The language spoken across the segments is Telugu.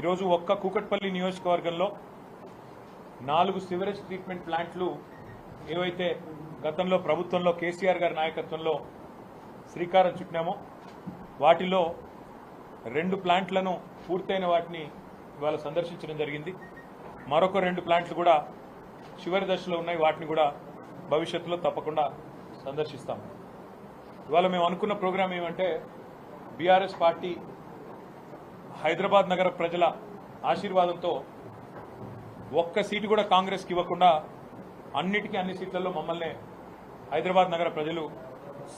ఈరోజు ఒక్క కూకట్పల్లి నియోజకవర్గంలో నాలుగు సివరేజ్ ట్రీట్మెంట్ ప్లాంట్లు ఏవైతే గతంలో ప్రభుత్వంలో కేసీఆర్ గారి నాయకత్వంలో శ్రీకారం చుట్టినామో వాటిలో రెండు ప్లాంట్లను పూర్తయిన వాటిని ఇవాళ సందర్శించడం జరిగింది. మరొక రెండు ప్లాంట్లు కూడా చివరి దశలో ఉన్నాయి. వాటిని కూడా భవిష్యత్తులో తప్పకుండా సందర్శిస్తాం. ఇవాళ మేము అనుకున్న ప్రోగ్రాం ఏమంటే బీఆర్ఎస్ పార్టీ హైదరాబాద్ నగర ప్రజల ఆశీర్వాదంతో ఒక్క సీటు కూడా కాంగ్రెస్కి ఇవ్వకుండా అన్నిటికీ అన్ని సీట్లలో మమ్మల్ని హైదరాబాద్ నగర ప్రజలు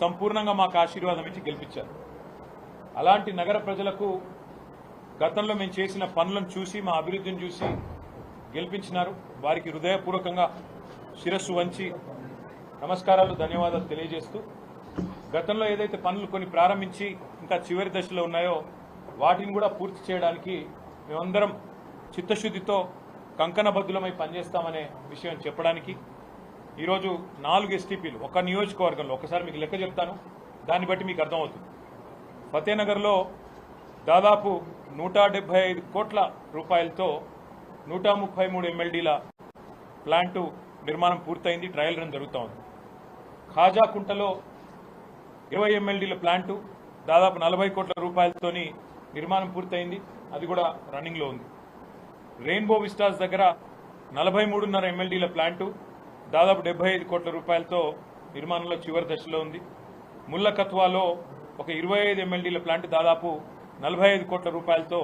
సంపూర్ణంగా మాకు ఆశీర్వాదం ఇచ్చి గెలిపించారు. అలాంటి నగర ప్రజలకు గతంలో మేము చేసిన పనులను చూసి మా అభివృద్ధిని చూసి గెలిపించినారు. వారికి హృదయపూర్వకంగా శిరస్సు వంచి నమస్కారాలు ధన్యవాదాలు తెలియజేస్తూ గతంలో ఏదైతే పనులు కొన్ని ప్రారంభించి ఇంకా చివరి దశలో ఉన్నాయో వాటిని కూడా పూర్తి చేయడానికి మేమందరం చిత్తశుద్ధితో కంకణబద్దులమై పనిచేస్తామనే విషయం చెప్పడానికి ఈరోజు నాలుగు ఎస్టీపీలు ఒక నియోజకవర్గంలో ఒకసారి మీకు లెక్క చెప్తాను దాన్ని బట్టి మీకు అర్థమవుతుంది. ఫతేనగర్లో దాదాపు నూట డెబ్బై ఐదు కోట్ల రూపాయలతో నూట ముప్పై మూడు ఎమ్మెల్డీల ప్లాంటు నిర్మాణం పూర్తయింది ట్రయల్ రన్ జరుగుతూ ఉంది. ఖాజాకుంటలో ఇరవై ఎమ్మెల్డీల ప్లాంటు దాదాపు నలభై కోట్ల రూపాయలతోని నిర్మాణం పూర్తయింది. అది కూడా రన్నింగ్లో ఉంది. రెయిన్బో విస్టాస్ దగ్గర నలభై మూడున్నర ఎమ్మెల్డీల ప్లాంటు దాదాపు డెబ్బై ఐదు కోట్ల రూపాయలతో నిర్మాణంలో చివరి దశలో ఉంది. ముల్లకత్వాలో ఒక ఇరవై ఐదు ఎమ్మెల్డీల ప్లాంట్ దాదాపు నలభై ఐదు కోట్ల రూపాయలతో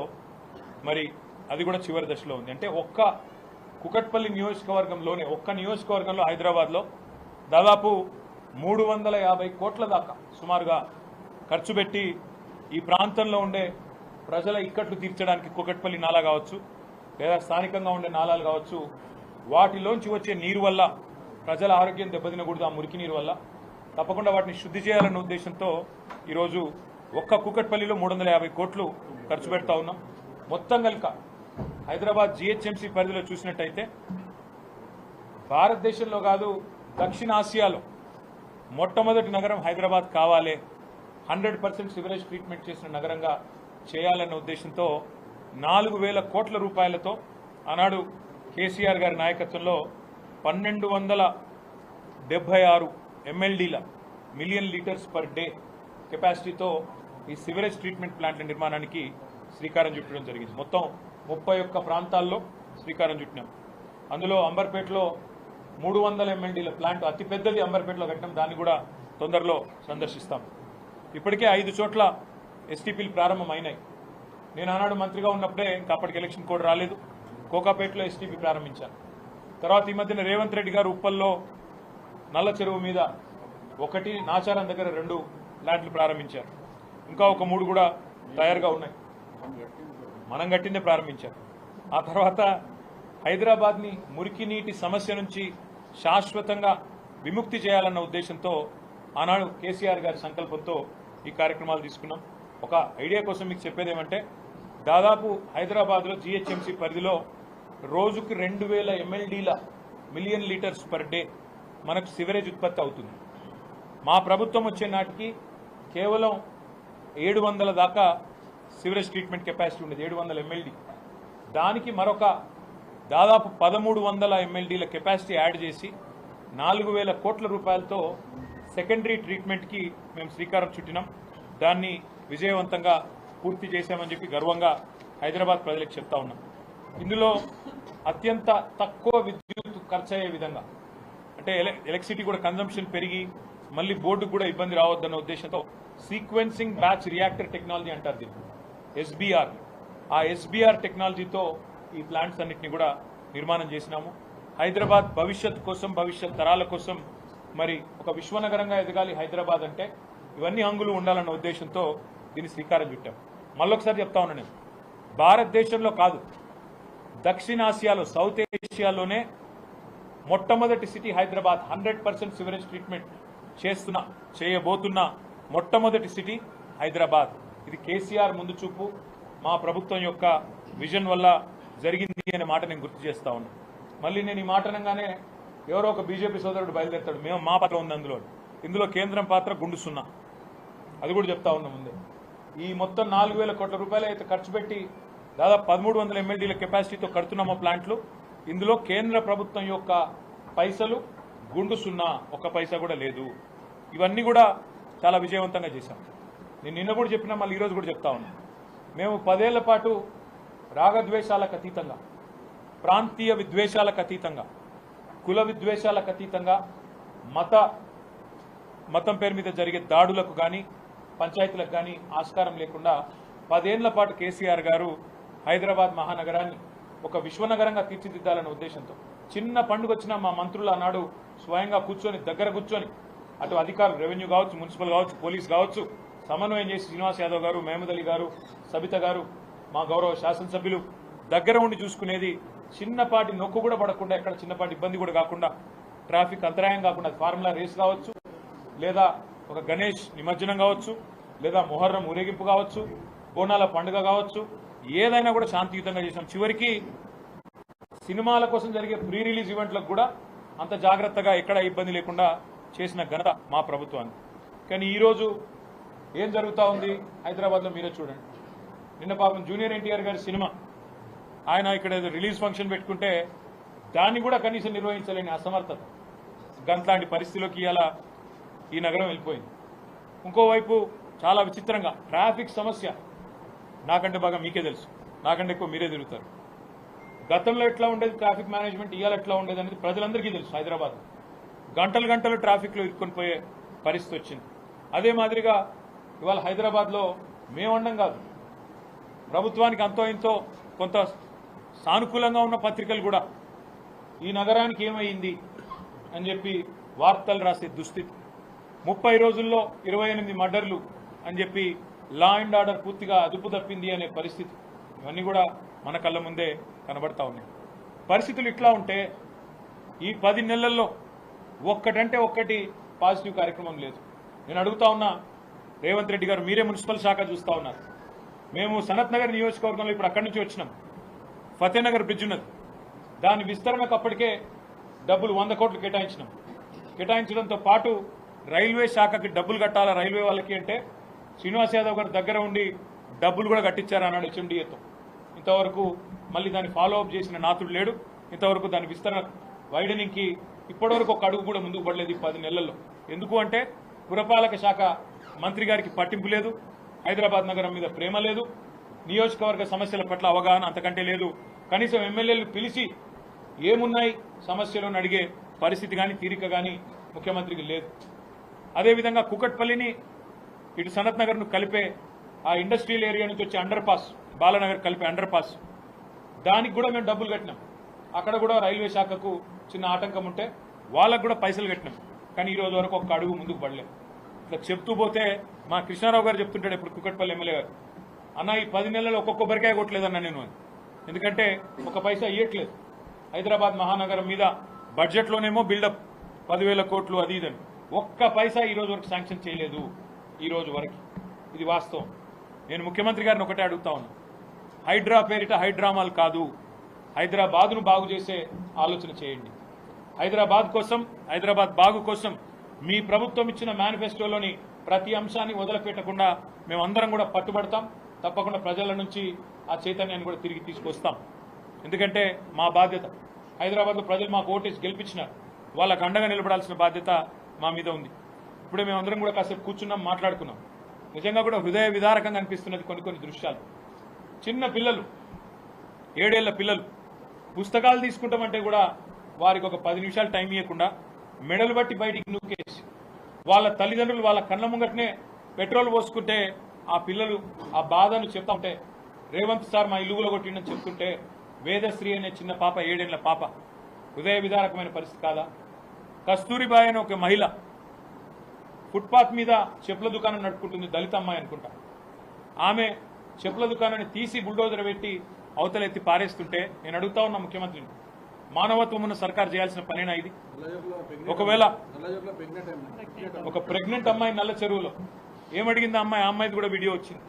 మరి అది కూడా చివరి దశలో ఉంది. అంటే ఒక్క కుకట్పల్లి నియోజకవర్గంలోనే ఒక్క నియోజకవర్గంలో హైదరాబాద్లో దాదాపు మూడు వందల యాభై కోట్ల దాకా సుమారుగా ఖర్చు పెట్టి ఈ ప్రాంతంలో ఉండే ప్రజల ఇక్కట్లు తీర్చడానికి కుకట్పల్లి నాలా కావచ్చు లేదా స్థానికంగా ఉండే నాలాలు కావచ్చు వాటిలోంచి వచ్చే నీరు వల్ల ప్రజల ఆరోగ్యం దెబ్బతినకూడదు ఆ మురికి నీరు వల్ల. తప్పకుండా వాటిని శుద్ధి చేయాలన్న ఉద్దేశంతో ఈరోజు ఒక్క కుకట్పల్లిలో మూడు వందల యాభై కోట్లు ఖర్చు పెడతా ఉన్నాం. మొత్తం కనుక హైదరాబాద్ జిహెచ్ఎంసీ పరిధిలో చూసినట్టయితే భారతదేశంలో కాదు దక్షిణాసియాలో మొట్టమొదటి నగరం హైదరాబాద్ కావాలి. హండ్రెడ్ పర్సెంట్ సివరేజ్ ట్రీట్మెంట్ చేసిన నగరంగా చేయాలన్న ఉద్దేశంతో నాలుగు వేల కోట్ల రూపాయలతో ఆనాడు కేసీఆర్ గారి నాయకత్వంలో పన్నెండు వందల డెబ్బై ఆరు ఎంఎల్డీల మిలియన్ లీటర్స్ పర్ డే కెపాసిటీతో ఈ సివరేజ్ ట్రీట్మెంట్ ప్లాంట్ల నిర్మాణానికి శ్రీకారం చుట్టడం జరిగింది. మొత్తం ముప్పై ఒక్క ప్రాంతాల్లో శ్రీకారం చుట్టినాం. అందులో అంబర్పేటలో మూడు వందల ఎంఎల్డీల ప్లాంట్ అతిపెద్దది అంబర్పేటలో కట్టినాం. దాన్ని కూడా తొందరలో సందర్శిస్తాం. ఇప్పటికే ఐదు చోట్ల ఎస్టీపీలు ప్రారంభం అయినాయి నేను ఆనాడు మంత్రిగా ఉన్నప్పుడే ఇంకా అప్పటికి ఎలక్షన్ కోడ్ రాలేదు. కోకాపేటలో ఎస్టీపీ ప్రారంభించాను. తర్వాత ఈ మధ్యన రేవంత్ రెడ్డి గారు ఉప్పల్లో నల్ల చెరువు మీద ఒకటి నాచారం దగ్గర రెండు ల్యాండ్లు ప్రారంభించారు. ఇంకా ఒక మూడు కూడా తయారుగా ఉన్నాయి. మనం గట్టిందే ప్రారంభించారు. ఆ తర్వాత హైదరాబాద్ని మురికి నీటి సమస్య నుంచి శాశ్వతంగా విముక్తి చేయాలన్న ఉద్దేశంతో ఆనాడు కేసీఆర్ గారి సంకల్పంతో ఈ కార్యక్రమాలు తీసుకున్నాం. ఒక ఐడియా కోసం మీకు చెప్పేది ఏమంటే దాదాపు హైదరాబాద్లో జిహెచ్ఎంసీ పరిధిలో రోజుకు రెండు వేల ఎంఎల్డీల మిలియన్ లీటర్స్ పర్ డే మనకు సివరేజ్ ఉత్పత్తి అవుతుంది. మా ప్రభుత్వం వచ్చే నాటికి కేవలం ఏడు వందల దాకా సివరేజ్ ట్రీట్మెంట్ కెపాసిటీ ఉండేది ఏడు వందల ఎంఎల్డీ దానికి మరొక దాదాపు పదమూడు వందల ఎంఎల్డీల కెపాసిటీ యాడ్ చేసి నాలుగు వేల కోట్ల రూపాయలతో సెకండరీ ట్రీట్మెంట్కి మేము శ్రీకారం చుట్టినాం. దాన్ని విజయవంతంగా పూర్తి చేశామని చెప్పి గర్వంగా హైదరాబాద్ ప్రజలకు చెప్తా ఉన్నాం. ఇందులో అత్యంత తక్కువ విద్యుత్ ఖర్చు అయ్యే విధంగా అంటే ఎలక్ట్రిసిటీ కూడా కన్జంప్షన్ పెరిగి మళ్ళీ బోర్డుకు కూడా ఇబ్బంది రావద్దన్న ఉద్దేశంతో సీక్వెన్సింగ్ బ్యాచ్ రియాక్టర్ టెక్నాలజీ అంటారు దీన్ని. ఎస్బీఆర్ ఆ ఎస్బీఆర్ టెక్నాలజీతో ఈ ప్లాంట్స్ అన్నిటిని కూడా నిర్మాణం చేసినాము. హైదరాబాద్ భవిష్యత్ కోసం భవిష్యత్ తరాల కోసం మరి ఒక విశ్వనగరంగా ఎదగాలి హైదరాబాద్ అంటే ఇవన్నీ హంగులు ఉండాలన్న ఉద్దేశంతో దీన్ని శ్రీకారం చుట్టాం. మళ్ళొకసారి చెప్తా ఉన్నా నేను. భారతదేశంలో కాదు దక్షిణాసియాలో సౌత్ ఏషియాలోనే మొట్టమొదటి city Hyderabad hundred percent sewerage treatment చేస్తున్న చేయబోతున్న మొట్టమొదటి సిటీ హైదరాబాద్. ఇది కేసీఆర్ ముందు చూపు మా ప్రభుత్వం యొక్క విజన్ వల్ల జరిగింది అనే మాట నేను గుర్తు చేస్తా ఉన్నా. మళ్ళీ నేను ఈ మాట అనగానే ఎవరో ఒక బీజేపీ సోదరుడు బయలుదేరుతాడు. మేము మా పాత్ర ఉంది అందులో. ఇందులో కేంద్రం పాత్ర గుండు సున్నా. అది కూడా చెప్తా ఉన్నా ముందే. ఈ మొత్తం నాలుగు వేల కోట్ల రూపాయలు అయితే ఖర్చు పెట్టి దాదాపు పదమూడు వందల ఎమ్మెల్డీల కెపాసిటీతో కడుతున్నామో ప్లాంట్లు. ఇందులో కేంద్ర ప్రభుత్వం యొక్క పైసలు గుండు సున్నా ఒక్క పైసా కూడా లేదు. ఇవన్నీ కూడా చాలా విజయవంతంగా చేశాం. నేను నిన్న కూడా చెప్పినా మళ్ళీ ఈరోజు కూడా చెప్తా ఉన్నాను మేము పదేళ్ళ పాటు రాగద్వేషాలకు అతీతంగా ప్రాంతీయ విద్వేషాలకు అతీతంగా కుల విద్వేషాలకు అతీతంగా మత మతం పేరు మీద జరిగే దాడులకు కానీ పంచాయతీలకు కానీ ఆస్కారం లేకుండా పదేళ్ళ పాటు కేసీఆర్ గారు హైదరాబాద్ మహానగరాన్ని ఒక విశ్వనగరంగా తీర్చిదిద్దాలనే ఉద్దేశంతో చిన్న పండుగ వచ్చినా మా మంత్రులు ఆనాడు స్వయంగా కూర్చొని దగ్గర కూర్చొని అటు అధికారులు రెవెన్యూ కావచ్చు మున్సిపల్ కావచ్చు పోలీస్ కావచ్చు సమన్వయం చేసి శ్రీనివాస్ యాదవ్ గారు మహమూద్ అలీ గారు సబిత గారు మా గౌరవ శాసనసభ్యులు దగ్గర ఉండి చూసుకునేది చిన్నపాటి నొక్కు కూడా పడకుండా ఎక్కడ చిన్నపాటి ఇబ్బంది కూడా కాకుండా ట్రాఫిక్ అంతరాయం కాకుండా ఫార్ములా రేస్ కావచ్చు లేదా ఒక గణేష్ నిమజ్జనం కావచ్చు లేదా మొహర్రం ఊరేగింపు కావచ్చు బోనాల పండుగ కావచ్చు ఏదైనా కూడా శాంతియుతంగా చేసాం. చివరికి సినిమాల కోసం జరిగే ప్రీ రిలీజ్ ఈవెంట్లకు కూడా అంత జాగ్రత్తగా ఎక్కడ ఇబ్బంది లేకుండా చేసిన ఘనత మా ప్రభుత్వానికి. కానీ ఈరోజు ఏం జరుగుతూ ఉంది హైదరాబాద్లో మీరే చూడండి. నిన్న పాపం జూనియర్ ఎన్టీఆర్ గారి సినిమా. ఆయన ఇక్కడ ఏదో రిలీజ్ ఫంక్షన్ పెట్టుకుంటే దాన్ని కూడా కనీసం నిర్వహించలేని అసమర్థత. గంట్లాంటి పరిస్థితిలోకి ఇలా ఈ నగరం వెళ్ళిపోయింది. ఇంకోవైపు చాలా విచిత్రంగా ట్రాఫిక్ సమస్య నాకంటే బాగా మీకే తెలుసు. నాకంటే ఎక్కువ మీరే తిరుగుతారు. గతంలో ఎట్లా ఉండేది ట్రాఫిక్ మేనేజ్మెంట్ ఇవాళ ఎట్లా ఉండేది అనేది ప్రజలందరికీ తెలుసు హైదరాబాద్ గంటలు గంటలు ట్రాఫిక్లో ఇరుక్కొని పోయే పరిస్థితి వచ్చింది. అదే మాదిరిగా ఇవాళ హైదరాబాద్లో మేమండం కాదు. ప్రభుత్వానికి అంతో ఇంతో కొంత సానుకూలంగా ఉన్న పత్రికలు కూడా ఈ నగరానికి ఏమైంది అని చెప్పి వార్తలు రాసే దుస్థితి. ముప్పై రోజుల్లో ఇరవై ఎనిమిది మర్డర్లు అని చెప్పి లా అండ్ ఆర్డర్ పూర్తిగా అదుపు తప్పింది అనే పరిస్థితి ఇవన్నీ కూడా మన కళ్ళ ముందే కనబడతా ఉన్నాయి. పరిస్థితులు ఇట్లా ఉంటే ఈ పది నెలల్లో ఒక్కటంటే ఒక్కటి పాజిటివ్ కార్యక్రమం లేదు. నేను అడుగుతా ఉన్నా రేవంత్ రెడ్డి గారు మీరే మున్సిపల్ శాఖ చూస్తూ ఉన్నారు. మేము సనత్ నగర్ నియోజకవర్గంలో ఇప్పుడు అక్కడి నుంచి వచ్చినాం. ఫతేనగర్ బ్రిడ్జ్ ఉన్నది. దాని విస్తరణకు అప్పటికే డబ్బులు వంద కోట్లు కేటాయించినాం. కేటాయించడంతో పాటు రైల్వే శాఖకి డబ్బులు కట్టాలా రైల్వే వాళ్ళకి అంటే శ్రీనివాస్ యాదవ్ గారి దగ్గర ఉండి డబ్బులు కూడా కట్టించారు అన్నాడు హెచ్ఎండిఏతో. ఇంతవరకు మళ్ళీ దాన్ని ఫాలో అప్ చేసిన నాతుడు లేడు. ఇంతవరకు దాని విస్తరణ వైడనింగ్కి ఇప్పటివరకు ఒక అడుగు కూడా ముందుకు పడలేదు ఈ పది నెలల్లో. ఎందుకు అంటే పురపాలక శాఖ మంత్రి గారికి పట్టింపు లేదు. హైదరాబాద్ నగరం మీద ప్రేమ లేదు. నియోజకవర్గ సమస్యల పట్ల అవగాహన అంతకంటే లేదు. కనీసం ఎమ్మెల్యేలు పిలిచి ఏమున్నాయి సమస్యలు అడిగే పరిస్థితి కానీ తీరిక కానీ ముఖ్యమంత్రికి లేదు. అదేవిధంగా కుకట్పల్లిని ఇటు సనత్ నగర్ను కలిపే ఆ ఇండస్ట్రియల్ ఏరియా నుంచి వచ్చే అండర్ పాస్ బాలనగర్ కలిపే అండర్ పాస్ దానికి కూడా మేము డబ్బులు కట్టినాం. అక్కడ కూడా రైల్వే శాఖకు చిన్న ఆటంకం ఉంటే వాళ్ళకు కూడా పైసలు కట్టినాం. కానీ ఈ రోజు వరకు ఒక అడుగు ముందుకు పడలేదు. ఇట్లా చెప్తూ పోతే మా కృష్ణారావు గారు చెప్తుంటాడు ఇప్పుడు కుకట్పల్లి ఎమ్మెల్యే గారు అన్న ఈ పది నెలలు ఒక్కొక్క బరికాయ కొట్టలేదన్న నేను ఎందుకంటే ఒక పైసా ఇవ్వట్లేదు హైదరాబాద్ మహానగరం మీద బడ్జెట్లోనేమో బిల్డప్ పదివేల కోట్లు అది ఇదని ఒక్క పైసా ఈరోజు వరకు శాంక్షన్ చేయలేదు. ఈరోజు వరకు. ఇది వాస్తవం. నేను ముఖ్యమంత్రి గారిని ఒకటే అడుగుతా ఉన్నా. హైడ్రా పేరిట హైడ్రామాలు కాదు. హైదరాబాద్ను బాగు చేసే ఆలోచన చేయండి. హైదరాబాద్ కోసం హైదరాబాద్ బాగు కోసం మీ ప్రభుత్వం ఇచ్చిన మేనిఫెస్టోలోని ప్రతి అంశాన్ని వదిలిపెట్టకుండా మేమందరం కూడా పట్టుబడతాం. తప్పకుండా ప్రజల నుంచి ఆ చైతన్యాన్ని కూడా తిరిగి తీసుకొస్తాం. ఎందుకంటే మా బాధ్యత. హైదరాబాద్లో ప్రజలు మాకు ఓటేసి గెలిపించినారు. వాళ్ళకు అండగా నిలబడాల్సిన బాధ్యత మా మీద ఉంది. ఇప్పుడే మేమందరం కూడా కాసేపు కూర్చున్నాం మాట్లాడుకున్నాం. నిజంగా కూడా హృదయ విదారకంగా అనిపిస్తున్నది కొన్ని కొన్ని దృశ్యాలు. చిన్న పిల్లలు ఏడేళ్ళ పిల్లలు పుస్తకాలు తీసుకుంటామంటే కూడా వారికి ఒక పది నిమిషాలు టైం ఇవ్వకుండా మెడలు బట్టి బయటికి నూకేసి వాళ్ళ తల్లిదండ్రులు వాళ్ళ కళ్ళ ముంగటనే పెట్రోల్ పోసుకుంటే ఆ పిల్లలు ఆ బాధను చెప్తా ఉంటే రేవంత్ సార్ మా ఇల్లుగులో కొట్టిండని చెప్తుంటే వేదశ్రీ అనే చిన్న పాప ఏడేళ్ళ పాప హృదయ విదారకమైన పరిస్థితి కాదా? కస్తూరిబాయ్ అనే ఒక మహిళ ఫుట్పాత్ మీద చెప్పుల దుకాణం నడుపుకుంటుంది దళిత అమ్మాయి అనుకుంటా. ఆమె చెప్పుల దుకాణాన్ని తీసి బుల్డోజర్ పెట్టి అవతలెత్తి పారేస్తుంటే నేను అడుగుతా ఉన్నా ముఖ్యమంత్రిని మానవత్వం ఉన్న సర్కార్ చేయాల్సిన పనేనా ఇది? ఒకవేళ ఒక ప్రెగ్నెంట్ అమ్మాయి నల్ల చెరువులో ఏమడిగింది అమ్మాయి? ఆ అమ్మాయిది కూడా వీడియో వచ్చింది.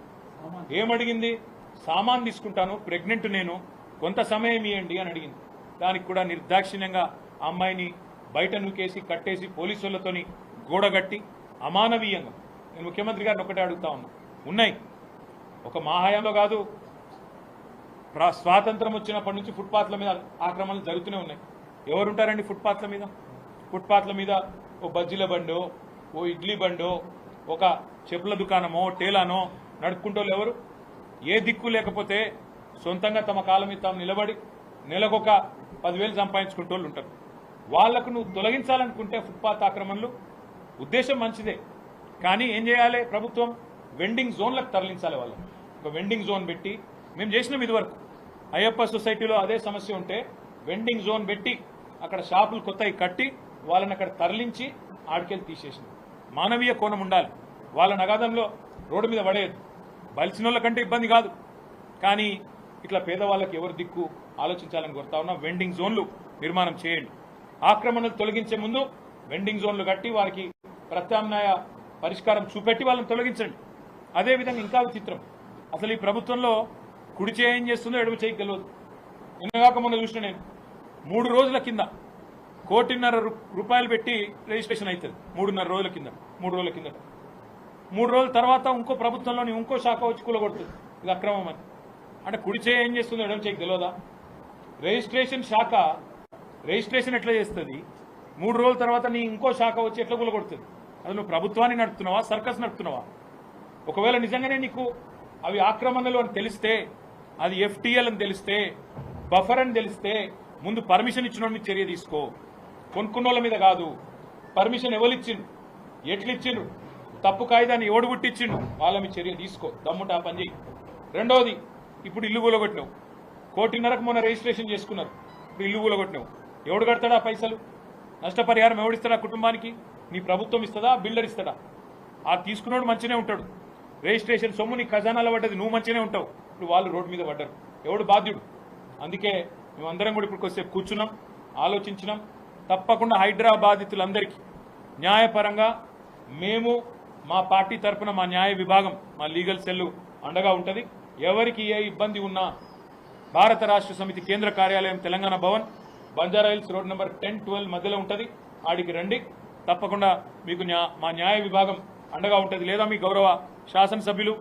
ఏమడిగింది? సామాన్ తీసుకుంటాను ప్రెగ్నెంట్ నేను కొంత సమయం ఇవ్వండి అని అడిగింది. దానికి కూడా నిర్దాక్షిణ్యంగా అమ్మాయిని బయట నూకేసి కట్టేసి పోలీసులతోని గోడగట్టి అమానవీయంగా నేను ముఖ్యమంత్రి గారిని ఒకటే అడుగుతా ఉన్నా. ఉన్నాయి. ఒక మా కాదు ప్రా- స్వాతంత్రం వచ్చినప్పటి నుంచి ఫుట్పాత్ల మీద ఆక్రమణలు జరుగుతూనే ఉన్నాయి. ఎవరుంటారండి ఫుట్పాత్ల మీద? ఫుట్పాత్ల మీద ఓ బజ్జీల బండో ఓ ఇడ్లీ బండో ఒక చెప్పుల దుకాణమో టేలానో నడుపుకుంటోళ్ళు ఎవరు? ఏ దిక్కు లేకపోతే సొంతంగా తమ కాలం మీద తాము నిలబడి నెలకొక పదివేలు సంపాదించుకుంటోళ్ళు ఉంటారు. వాళ్ళకు నువ్వు తొలగించాలనుకుంటే ఫుట్పాత్ ఆక్రమణలు ఉద్దేశం మంచిదే. కానీ ఏం చేయాలి ప్రభుత్వం? వెండింగ్ జోన్లకు తరలించాలి వాళ్ళు ఒక వెండింగ్ జోన్ పెట్టి మేము చేసినాం ఇదివరకు. అయ్యప్ప సొసైటీలో అదే సమస్య ఉంటే వెండింగ్ జోన్ పెట్టి అక్కడ షాపులు కొత్తవి కట్టి వాళ్ళని అక్కడ తరలించి ఆడికెళ్ళి తీసేసినాం. మానవీయ కోణం ఉండాలి. వాళ్ళ నగాదంలో రోడ్డు మీద పడేయద్దు. బలిసిన వాళ్ళ కంటే ఇబ్బంది కాదు. కానీ ఇట్లా పేదవాళ్ళకి ఎవరు దిక్కు? ఆలోచించాలని కోరుతా ఉన్నా. వెండింగ్ జోన్లు నిర్మాణం చేయండి. ఆక్రమణలు తొలగించే ముందు వెండింగ్ జోన్లు కట్టి వారికి ప్రత్యామ్నాయ పరిష్కారం చూపెట్టి వాళ్ళని తొలగించండి. అదేవిధంగా ఇంకా విచిత్రం. అసలు ఈ ప్రభుత్వంలో కుడి చేయి ఏం చేస్తుందో ఎడమ చేయి తెలియదు నిన్నగాక మొన్న చూసిన నేను. మూడు రోజుల కింద కోటిన్నర రూపాయలు పెట్టి రిజిస్ట్రేషన్ అవుతుంది మూడున్నర రోజుల కింద మూడు రోజుల కింద. మూడు రోజుల తర్వాత ఇంకో ప్రభుత్వంలోని ఇంకో శాఖ వచ్చి కూలగొడుతుంది. ఇది అక్రమం అని అంటే కుడి చేయి ఏం చేస్తుందో ఎడమ చేయగలదా రిజిస్ట్రేషన్ శాఖ రిజిస్ట్రేషన్ ఎట్లా చేస్తుంది? మూడు రోజుల తర్వాత నీ ఇంకో శాఖ వచ్చి ఎట్లా కూలగొడుతుంది అది నువ్వు ప్రభుత్వాన్ని నడుపుతున్నావా సర్కస్ నడుపుతున్నావా? ఒకవేళ నిజంగానే నీకు అవి ఆక్రమణలు అని తెలిస్తే అది ఎఫ్టీఎల్ అని తెలిస్తే బఫర్ అని తెలిస్తే ముందు పర్మిషన్ ఇచ్చిన మీద చర్య తీసుకో. కొనుక్కున్న వాళ్ళ మీద కాదు. పర్మిషన్ ఎవరిచ్చిండు? ఎట్లిచ్చిండు? తప్పు కాయిదాన్ని ఎవడు గుట్టిచ్చిండు వాళ్ళ మీద చర్య తీసుకో. దమ్ముట ఆ పని చేయి రెండవది ఇప్పుడు ఇల్లు కూలగొట్టినావు కోటిన్నరకు మొన్న రిజిస్ట్రేషన్ చేసుకున్నారు. ఇప్పుడు ఇల్లు కూలగొట్టినావు ఎవడు కడతాడా పైసలు? నష్టపరిహారం ఎవడిస్తాడా కుటుంబానికి? నీ ప్రభుత్వం ఇస్తుందా బిల్డర్ ఇస్తాడా? ఆ తీసుకున్నాడు మంచినే ఉంటాడు. రిజిస్ట్రేషన్ సొమ్ము నీ ఖజానాలో పడ్డది నువ్వు మంచిగానే ఉంటావు. ఇప్పుడు వాళ్ళు రోడ్డు మీద పడ్డారు. ఎవడు బాధ్యుడు? అందుకే మేమందరం కూడా ఇప్పుడు కొద్దిసేపు కూర్చున్నాం ఆలోచించినాం. తప్పకుండా హైడ్రా బాధితులందరికీ న్యాయపరంగా మేము మా పార్టీ తరపున మా న్యాయ విభాగం మా లీగల్ సెల్లు అండగా ఉంటుంది. ఎవరికి ఏ ఇబ్బంది ఉన్నా భారత రాష్ట్ర సమితి కేంద్ర కార్యాలయం Telangana Bhavan Banjara hills road number ten twelve మధ్యలో ఉంటుంది. ఆడికి రండి. తప్పకుండా మీకు మా న్యాయ విభాగం అండగా ఉంటుంది. లేదా మీ గౌరవ శాసనసభ్యులు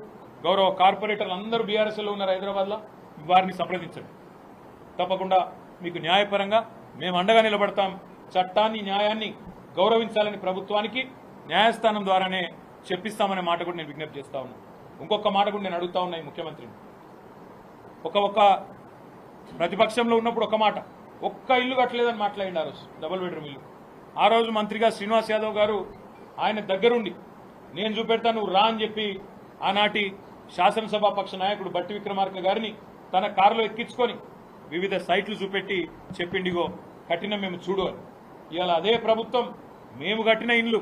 గౌరవ కార్పొరేటర్లు అందరూ బీఆర్ఎస్లో ఉన్నారు హైదరాబాద్లో వారిని సంప్రదించండి. తప్పకుండా మీకు న్యాయపరంగా మేము అండగా నిలబడతాం. చట్టాన్ని న్యాయాన్ని గౌరవించాలని ప్రభుత్వానికి న్యాయస్థానం ద్వారానే చెప్పిస్తామనే మాట కూడా నేను విజ్ఞప్తి చేస్తా ఉన్నాను ఇంకొక మాట కూడా నేను అడుగుతా ఉన్నా ఈ ముఖ్యమంత్రిని. ఒక ఒక ప్రతిపక్షంలో ఉన్నప్పుడు ఒక మాట. ఒక్క ఇల్లు కట్టలేదని మాట్లాడింది ఆ రోజు డబుల్ బెడ్రూమ్ ఇల్లు. ఆ రోజు మంత్రిగా శ్రీనివాస్ యాదవ్ గారు ఆయన దగ్గరుండి నేను చూపెడతాను నువ్వు రా అని చెప్పి ఆనాటి శాసనసభా పక్ష నాయకుడు బట్టి విక్రమార్క గారిని తన కారులో ఎక్కించుకొని వివిధ సైట్లు చూపెట్టి చెప్పిండిగో కట్టిన మేము చూడు అని. ఇవాళ అదే ప్రభుత్వం మేము కట్టిన ఇండ్లు.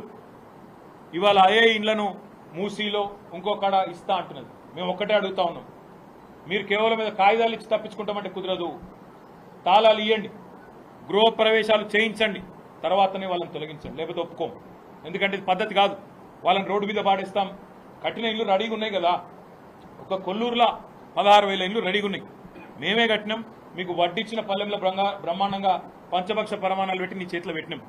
ఇవాళ అదే ఇండ్లను మూసీలో ఇంకొకడ ఇస్తా అంటున్నది. మేము ఒక్కటే అడుగుతా ఉన్నాం. మీరు కేవలం మీద కాగితాలు ఇచ్చి తప్పించుకుంటామంటే కుదరదు. తాళాలు ఇవ్వండి గృహ ప్రవేశాలు చేయించండి. తర్వాతనే వాళ్ళని తొలగించండి. లేకపోతే ఒప్పుకోం ఎందుకంటే ఇది పద్ధతి కాదు. వాళ్ళని రోడ్డు మీద పాడేస్తాం. కట్టిన ఇల్లు రెడీగా ఉన్నాయి కదా. ఒక కొల్లూరులో పదహారు వేల ఇల్లు రెడీగా ఉన్నాయి. మేమే కట్టినాం. మీకు వడ్డిచ్చిన పల్లెంలో బ్రహ్మాండంగా పంచపక్ష పరమాణాలు పెట్టి నీ చేతిలో పెట్టినాం.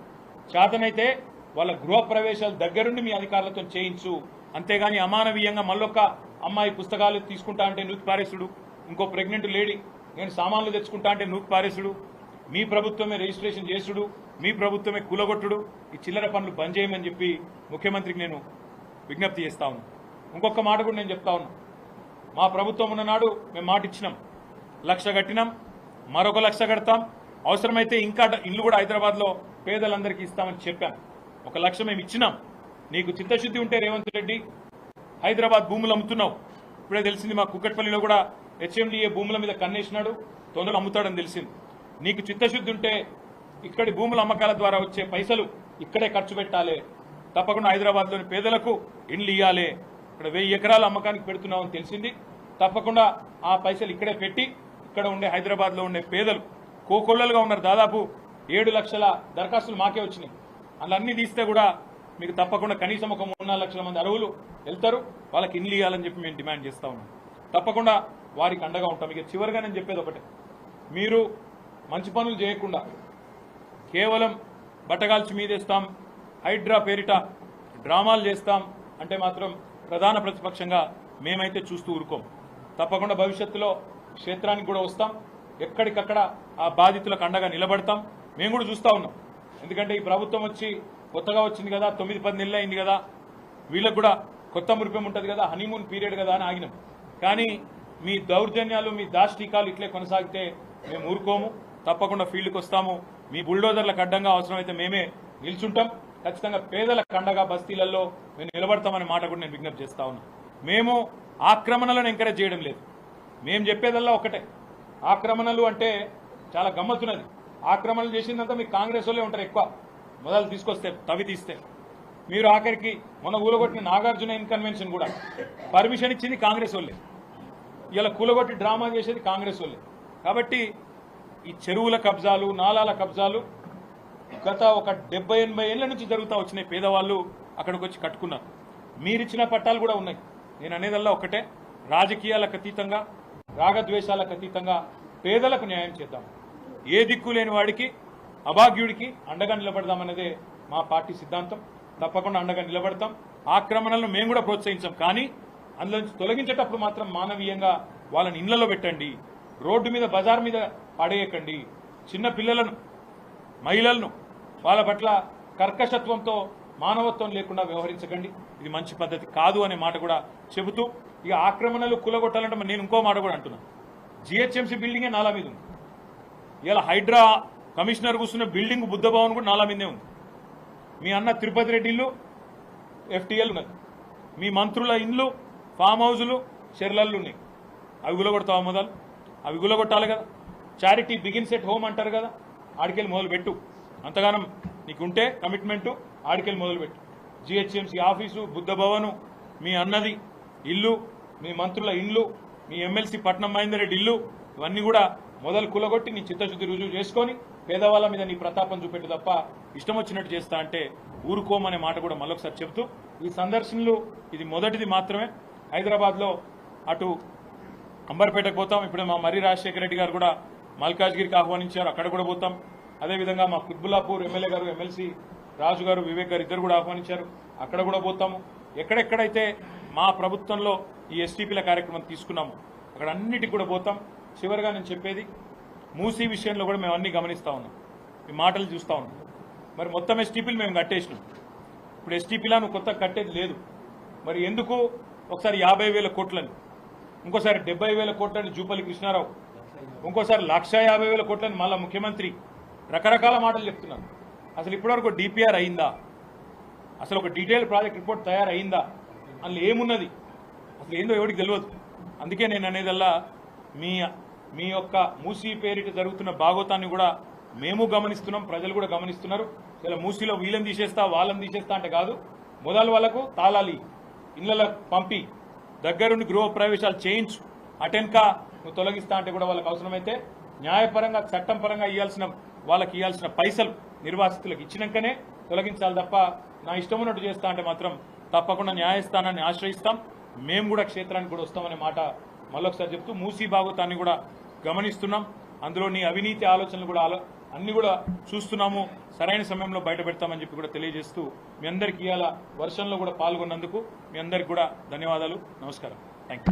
చేతనైతే వాళ్ళ గృహ ప్రవేశాలు దగ్గరుండి మీ అధికారులతో చేయించు. అంతేగాని అమానవీయంగా మళ్ళొక్క అమ్మాయి పుస్తకాలు తీసుకుంటా అంటే నూతి ఇంకో ప్రెగ్నెంట్ లేడీ. నేను సామాన్లు తెచ్చుకుంటా అంటే నూకు పారేసుడు. మీ ప్రభుత్వమే రిజిస్ట్రేషన్ చేసుడు. మీ ప్రభుత్వమే కూలగొట్టుడు. ఈ చిల్లర పనులు బంద్ చేయమని చెప్పి ముఖ్యమంత్రికి నేను విజ్ఞప్తి చేస్తా ఉన్నాను ఇంకొక మాట కూడా నేను చెప్తా ఉన్నా. మా ప్రభుత్వం ఉన్ననాడు మేము మాట ఇచ్చినాం. లక్ష కట్టినాం. మరొక లక్ష కడతాం. అవసరమైతే ఇంకా ఇల్లు కూడా హైదరాబాద్లో పేదలందరికీ ఇస్తామని చెప్పాం. ఒక లక్ష మేము ఇచ్చినాం. నీకు చిత్తశుద్ధి ఉంటే రేవంత్ రెడ్డి హైదరాబాద్ భూములు అమ్ముతున్నావు. ఇప్పుడే తెలిసింది మా కుక్కట్పల్లిలో కూడా హెచ్ఎండిఏ భూముల మీద కన్నేసినాడు తొందరగా అమ్ముతాడని తెలిసింది. నీకు చిత్తశుద్ధి ఉంటే ఇక్కడి భూముల అమ్మకాల ద్వారా వచ్చే పైసలు ఇక్కడే ఖర్చు పెట్టాలి. తప్పకుండా హైదరాబాద్లోని పేదలకు ఇండ్లు ఇవ్వాలి ఇక్కడ వెయ్యి ఎకరాల అమ్మకానికి పెడుతున్నామని తెలిసింది. తప్పకుండా ఆ పైసలు ఇక్కడే పెట్టి ఇక్కడ ఉండే హైదరాబాద్లో ఉండే పేదలు కోకొల్లలుగా ఉన్నారు దాదాపు ఏడు లక్షల దరఖాస్తులు మాకే వచ్చినాయి. అలా తీస్తే కూడా మీకు తప్పకుండా కనీసం ఒక మూడు లక్షల మంది అరువులు వెళ్తారు. వాళ్ళకి ఇండ్లు ఇవ్వాలని చెప్పి మేము డిమాండ్ చేస్తా ఉన్నాం. తప్పకుండా వారికి అండగా ఉంటాం. ఇక చివరిగా నేను చెప్పేది ఒకటే. మీరు మంచి పనులు చేయకుండా కేవలం బట్టగాల్చి మీదేస్తాం హైడ్రా పేరిట డ్రామాలు చేస్తాం అంటే మాత్రం ప్రధాన ప్రతిపక్షంగా మేమైతే చూస్తూ ఊరుకోం. తప్పకుండా భవిష్యత్తులో క్షేత్రానికి కూడా వస్తాం. ఎక్కడికక్కడ ఆ బాధితులకు అండగా నిలబడతాం. మేము కూడా చూస్తా ఉన్నాం. ఎందుకంటే ఈ ప్రభుత్వం వచ్చి కొత్తగా వచ్చింది కదా తొమ్మిది పది నెలలు అయింది కదా. వీళ్ళకు కూడా కొత్త మురిపం ఉంటుంది కదా హనీమూన్ పీరియడ్ కదా అని ఆగినాం. కానీ మీ దౌర్జన్యాలు మీ దాష్టికాలు ఇట్లే కొనసాగితే మేము ఊరుకోము. తప్పకుండా ఫీల్డ్కి వస్తాము. మీ బుల్డోజర్లకు అడ్డంగా అవసరమైతే మేమే నిల్చుంటాం. ఖచ్చితంగా పేదల కండగా బస్తీలలో మేము నిలబడతామనే మాట కూడా నేను విజ్ఞప్తి చేస్తా ఉన్నా. మేము ఆక్రమణలను ఎంకరేజ్ చేయడం లేదు. మేము చెప్పేదల్లా ఒకటే ఆక్రమణలు అంటే చాలా గమ్మత్తున్నది. ఆక్రమణలు చేసిందంతా మీ కాంగ్రెస్ వాళ్ళే ఉంటారు ఎక్కువ. మొదలు తీసుకొస్తే తవి తీస్తే. మీరు ఆఖరికి మొన్న ఊలగొట్టిన నాగార్జున ఇన్కన్వెన్షన్ కూడా. పర్మిషన్ ఇచ్చింది కాంగ్రెస్ వాళ్ళే. ఇలా కూలగొట్టి డ్రామా చేసేది కాంగ్రెస్ వాళ్ళే. కాబట్టి ఈ చెరువుల కబ్జాలు నాలాల కబ్జాలు గత ఒక డెబ్బై ఎనభై ఏళ్ళ నుంచి జరుగుతూ వచ్చినాయి పేదవాళ్ళు అక్కడికి వచ్చి కట్టుకున్నారు. మీరిచ్చిన పట్టాలు కూడా ఉన్నాయి. నేను అనేదల్లా ఒకటే రాజకీయాలకు అతీతంగా రాగద్వేషాలకు అతీతంగా పేదలకు న్యాయం చేద్దాం. ఏ దిక్కు లేని వాడికి అభాగ్యుడికి అండగా నిలబడదామనేదే మా పార్టీ సిద్ధాంతం. తప్పకుండా అండగా నిలబడతాం. ఆక్రమణలను మేము కూడా ప్రోత్సహించాం. కానీ అందులోంచి తొలగించేటప్పుడు మాత్రం మానవీయంగా వాళ్ళని ఇండ్లలో పెట్టండి రోడ్డు మీద బజార్ మీద పడేయకండి. చిన్న పిల్లలను మహిళలను వాళ్ళ పట్ల కర్కశత్వంతో మానవత్వం లేకుండా వ్యవహరించకండి. ఇది మంచి పద్ధతి కాదు అనే మాట కూడా చెబుతూ ఇక ఆక్రమణలు కులగొట్టాలంటే నేను ఇంకో మాట కూడా అంటున్నాను జిహెచ్ఎంసీ బిల్డింగే నాలా మీద ఉంది. ఇలా హైడ్రా కమిషనర్ కూర్చున్న బిల్డింగ్ బుద్ధ భవన్ కూడా నాలా మీదే ఉంది. మీ అన్న తిరుపతి రెడ్డి ఇల్లు ఎఫ్టీఎల్ ఉన్నది. మీ మంత్రుల ఇండ్లు ఫామ్ హౌజులు చెర్లల్లు ఉన్నాయి. అవి గులగొడతావు మొదలు? అవి గులగొట్టాలి కదా. చారిటీ బిగిన్స్ ఎట్ హోమ్ అంటారు కదా. ఆడికెళ్ళి మొదలు పెట్టు అంతగానం నీకుంటే కమిట్మెంటు ఆడికెళ్ళి మొదలుపెట్టు. జిహెచ్ఎంసీ ఆఫీసు బుద్ధ భవను మీ అన్నది ఇల్లు మీ మంత్రుల ఇండ్లు మీ ఎమ్మెల్సీ పట్నం మహేందర్ రెడ్డి ఇల్లు ఇవన్నీ కూడా మొదలు కులగొట్టి నీ చిత్తశుద్ధి రుజువు చేసుకొని పేదవాళ్ళ మీద నీ ప్రతాపం చూపెట్టు తప్ప ఇష్టం వచ్చినట్టు చేస్తా అంటే ఊరుకోమనే మాట కూడా మళ్ళొకసారి చెబుతూ ఈ సందర్శనలు ఇది మొదటిది మాత్రమే. హైదరాబాద్లో అటు అంబర్పేటకు పోతాం. ఇప్పుడు మా మర్రి రాజశేఖర రెడ్డి గారు కూడా మల్కాజ్గిరికి ఆహ్వానించారు. అక్కడ కూడా పోతాం. అదేవిధంగా మా కుత్బుల్లాపూర్ ఎమ్మెల్యే గారు ఎమ్మెల్సీ రాజు గారు వివేక్ గారు ఇద్దరు కూడా ఆహ్వానించారు. అక్కడ కూడా పోతాము. ఎక్కడెక్కడైతే మా ప్రభుత్వంలో ఈ ఎస్టీపీల కార్యక్రమం తీసుకున్నాము అక్కడ అన్నిటికి కూడా పోతాం. చివరిగా నేను చెప్పేది మూసీ విషయంలో కూడా మేము అన్ని గమనిస్తా ఉన్నాం. మీ మాటలు చూస్తా ఉన్నాం. మరి మొత్తం ఎస్టీపీలు మేము కట్టేసినాం. ఇప్పుడు ఎస్టీపీలా నువ్వు కొత్త కట్టేది లేదు. మరి ఎందుకు ఒకసారి యాభై వేల కోట్లని ఇంకోసారి డెబ్బై వేల కోట్లని జూపల్లి కృష్ణారావు ఇంకోసారి లక్ష యాభై వేల కోట్లని మళ్ళా ముఖ్యమంత్రి. రకరకాల మాటలు చెప్తున్నారు. అసలు ఇప్పటివరకు డిపిఆర్ అయిందా? అసలు ఒక డీటెయిల్ ప్రాజెక్ట్ రిపోర్ట్ తయారైందా అందులో ఏమున్నది? అసలు ఏందో ఎవరికి తెలియదు. అందుకే నేను అనేదల్లా మీ మీ యొక్క మూసీ పేరిట జరుగుతున్న భాగోతాన్ని కూడా మేము గమనిస్తున్నాం ప్రజలు కూడా గమనిస్తున్నారు. ఇలా మూసీలో వీళ్ళని తీసేస్తా వాళ్ళని తీసేస్తా అంటే కాదు. మొదలు వాళ్ళకు తాళాలి. ఇళ్ళకు పంపి దగ్గరుండి గృహ ప్రవేశాలు చేయించు. అటెన్కా నువ్వు తొలగిస్తా అంటే కూడా వాళ్ళకి అవసరమైతే న్యాయపరంగా చట్టం పరంగా ఇవ్వాల్సిన వాళ్ళకి ఇవ్వాల్సిన పైసలు నిర్వాసితులకు ఇచ్చినాకనే తొలగించాలి తప్ప నా ఇష్టం ఉన్నట్టు చేస్తా అంటే మాత్రం తప్పకుండా న్యాయస్థానాన్ని ఆశ్రయిస్తాం. మేము కూడా క్షేత్రానికి కూడా వస్తామనే మాట మళ్ళొకసారి చెప్తూ మూసీ భాగవతాన్ని కూడా గమనిస్తున్నాం. అందులో నీ అవినీతి ఆలోచనలు కూడా ఆలో అన్ని కూడా చూస్తున్నాము. సరైన సమయంలో బయట పెడతామని చెప్పి కూడా తెలియజేస్తూ మీ అందరికీ ఇవాళ వర్షంలో కూడా పాల్గొన్నందుకు మీ అందరికీ కూడా ధన్యవాదాలు. నమస్కారం. Thank you